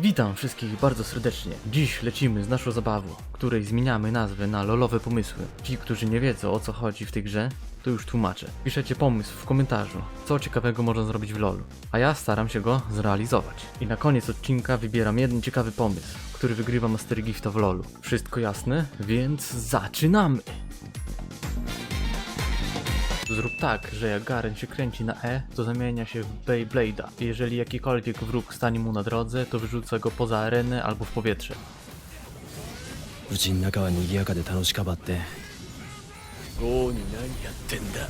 Witam wszystkich bardzo serdecznie. Dziś lecimy z naszą zabawą, której zmieniamy nazwę na lolowe pomysły. Ci, którzy nie wiedzą o co chodzi w tej grze, to już tłumaczę. Piszecie pomysł w komentarzu, co ciekawego można zrobić w LoLu, a ja staram się go zrealizować. I na koniec odcinka wybieram jeden ciekawy pomysł, który wygrywa Mastery Gifta w LoLu. Wszystko jasne? Więc zaczynamy! Zrób tak, że jak Garen się kręci na E, to zamienia się w Beyblade'a. Jeżeli jakikolwiek wróg stanie mu na drodze, to wyrzuca go poza arenę albo w powietrze. うちの中は賑やかで楽しかばって王に何やってんだ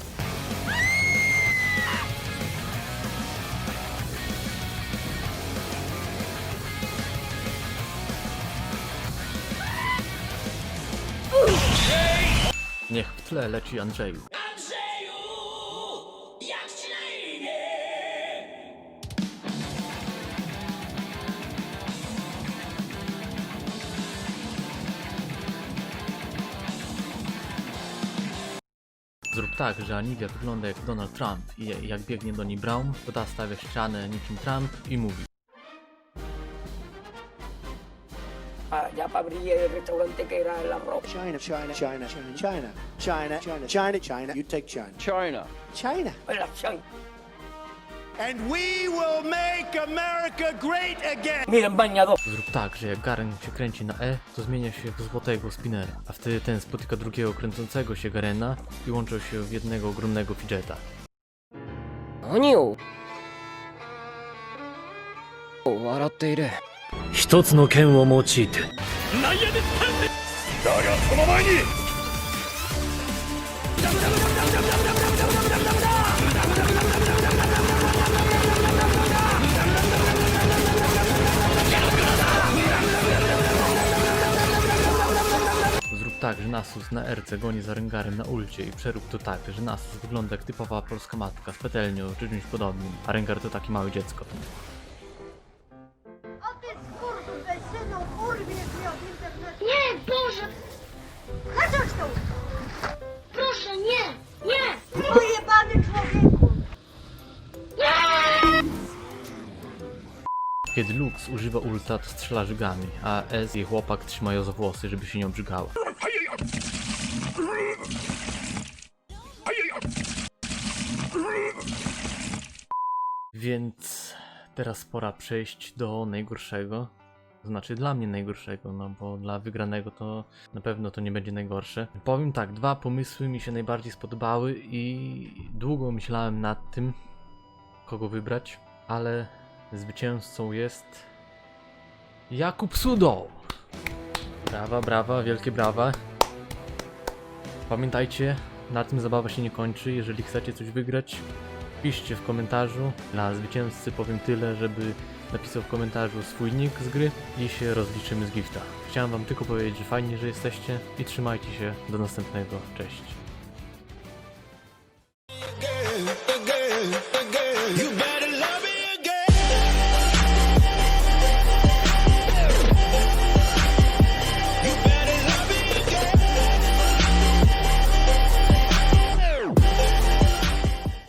Niech w tle leci Andrzeju. Zrób tak, że Aniwia wygląda jak Donald Trump i jak biegnie do niej Brown, to ta stawia ścianę niczym Trump i mówi allá para abrir el restaurante que era el arroz. China, China, China, China, China, China, China, China, China. You take China. China China. La China. And we will make America great again. Miren, bañador. Zrób tak, że jak Garen się kręci na E, to zmienia się w złotego spinera, a wtedy ten spotyka drugiego kręcącego się Garena i łączą się w jednego ogromnego fidżeta. 何を笑っている一つの剣を用いてZrób tak, że Nasus na RC goni za Rengarem na ulcie i przerób to tak, że Nasus wygląda jak typowa polska matka z petelnią czy czymś podobnym, a Rengar to takie małe dziecko. A ty skurwysynu, urwiesz mnie od internetu! Nie, Boże! Chociaż tu! Kiedy Lux używa ulta, to strzela żygami, a S i chłopak trzymają za włosy, żeby się nie obrzygała. Więc teraz pora przejść do najgorszego. Znaczy dla mnie najgorszego, no bo dla wygranego to na pewno to nie będzie najgorsze. Powiem tak, dwa pomysły mi się najbardziej spodobały i długo myślałem nad tym, kogo wybrać, ale zwycięzcą jest Jakub Sudo. Brawa, brawa, wielkie brawa. Pamiętajcie, na tym zabawa się nie kończy. Jeżeli chcecie coś wygrać, piszcie w komentarzu. Dla zwycięzcy powiem tyle, żeby napisał w komentarzu swój nick z gry i się rozliczymy z gifta. Chciałem wam tylko powiedzieć, że fajnie, że jesteście i trzymajcie się. Do następnego. Cześć.